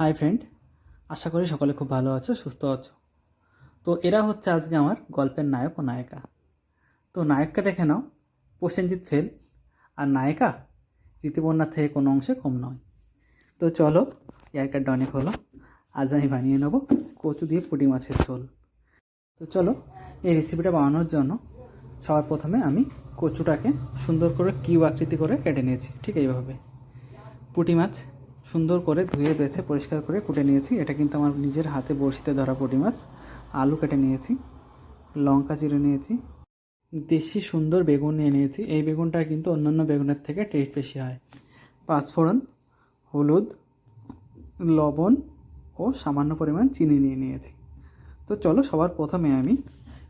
Hi friend আশা করি সকলে খুব ভালো আছো, সুস্থ আছো। তো এরা হচ্ছে আজকে আমার গল্পের নায়ক ও নায়িকা। তো নায়ককে দেখে নাও, প্রসেনজিৎ ফেল। আর নায়িকা ঋতুপর্ণার থেকে কোনো অংশে কম নয়। তো চলো এয়ারকারটা অনেক হলো। আজ আমি বানিয়ে নেব কচু দিয়ে পুঁটি মাছের ঝোল। তো চলো, এই রেসিপিটা বানানোর জন্য সবার প্রথমে আমি কচুটাকে সুন্দর করে কিউ আকৃতি করে কেটে নিয়েছি, ঠিক এইভাবে। পুঁটি মাছ সুন্দর করে ধুয়ে বেছে, পরিষ্কার করে কুটে নিয়েছি। এটা কিন্তু আমার নিজের হাতে বড়শিতে ধরা পুঁটি মাছ। আলু কেটে নিয়েছি, লঙ্কা চিড়ে নিয়েছি, দেশি সুন্দর বেগুন নিয়ে নিয়েছি। এই বেগুনটা কিন্তু অন্যান্য বেগুনের থেকে টেস্ট বেশি হয়। পাঁচফোড়ন হলুদ, লবণ ও সামান্য পরিমাণ চিনি নিয়ে নিয়েছি। তো চলো সবার প্রথমে আমি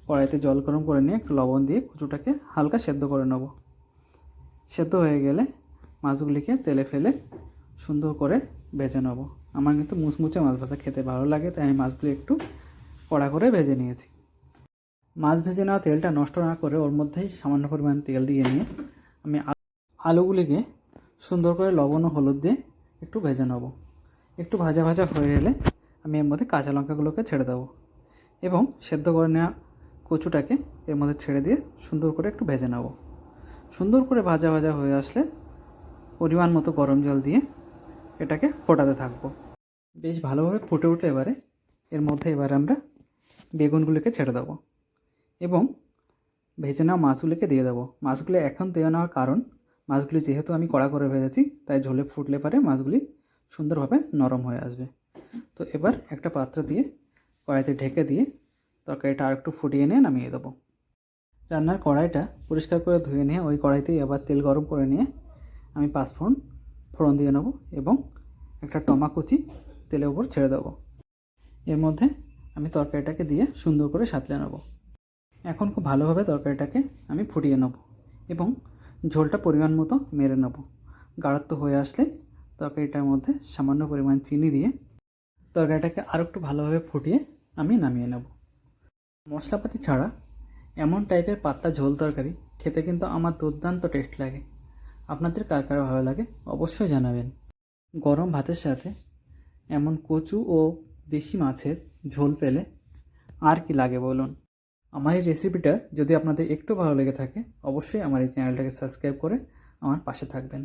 কড়াইতে জল গরম করে নিয়ে একটু লবণ দিয়ে কচুটাকে হালকা সেদ্ধ করে নেব। সেদ্ধ হয়ে গেলে মাছগুলিকে তেলে ফেলে সুন্দর করে ভেজে নেব। আমার কিন্তু মুচমুচে মাছ ভাজা খেতে ভালো লাগে, তাই আমি মাছগুলি একটু কড়া করে ভেজে নিয়েছি। মাছ ভেজে নেওয়া তেলটা নষ্ট না করে ওর মধ্যেই সামান্য পরিমাণ তেল দিয়ে নিয়ে আমি আলুগুলিকে সুন্দর করে লবণ ও হলুদ দিয়ে একটু ভেজে নেব। একটু ভাজা ভাজা হয়ে এলে আমি এর মধ্যে কাঁচা লঙ্কাগুলোকে ছেড়ে দেবো এবং সেদ্ধ করে নেওয়া কচুটাকে এর মধ্যে ছেড়ে দিয়ে সুন্দর করে একটু ভেজে নেব। সুন্দর করে ভাজা ভাজা হয়ে আসলে পরিমাণ মতো গরম জল দিয়ে এটাকে ফোটাতে থাকব। বেশ ভালোভাবে ফুটে উঠলে এবারে এর মধ্যে এবারে আমরা বেগুনগুলিকে ছেড়ে দেবো এবং ভেজে নেওয়া মাছগুলিকে দিয়ে দেবো। মাছগুলি এখন দিয়ে নেওয়ার কারণ, মাছগুলি যেহেতু আমি কড়া করে ভেজেছি, তাই ঝোলে ফুটলে পারে মাছগুলি সুন্দরভাবে নরম হয়ে আসবে। তো এবার একটা পাত্র দিয়ে কড়াইতে ঢেকে দিয়ে তরকারিটা আর একটু ফুটিয়ে নিয়ে নামিয়ে দেবো। রান্নার কড়াইটা পরিষ্কার করে ধুয়ে নিয়ে ওই কড়াইতেই আবার তেল গরম করে নিয়ে আমি পাঁচফোড়ন ফোড়ন দিয়ে নেব এবং একটা টমা কুচি তেলের উপর ছেড়ে দেবো। এর মধ্যে আমি তরকারিটাকে দিয়ে সুন্দর করে সাঁতলে নেব। এখন খুব ভালোভাবে তরকারিটাকে আমি ফুটিয়ে নেব এবং ঝোলটা পরিমাণ মতো মেরে নেব। গাঢ়ত্ব হয়ে আসলে তরকারিটার মধ্যে সামান্য পরিমাণ চিনি দিয়ে তরকারিটাকে আরও একটু ভালোভাবে ফুটিয়ে আমি নামিয়ে নেব। মশলাপাতি ছাড়া এমন টাইপের পাতলা ঝোল তরকারি খেতে কিন্তু আমার দুর্দান্ত টেস্ট লাগে। আপনাদের কার কার ভালো লাগে অবশ্যই জানাবেন। গরম ভাতের সাথে এমন কচু ও দেশি মাছের ঝোল পেলে আর কি লাগে বলুন? আমার এই রেসিপিটা যদি আপনাদের একটু ভালো লেগে থাকে, অবশ্যই আমার এই চ্যানেলটাকে সাবস্ক্রাইব করে আমার পাশে থাকবেন।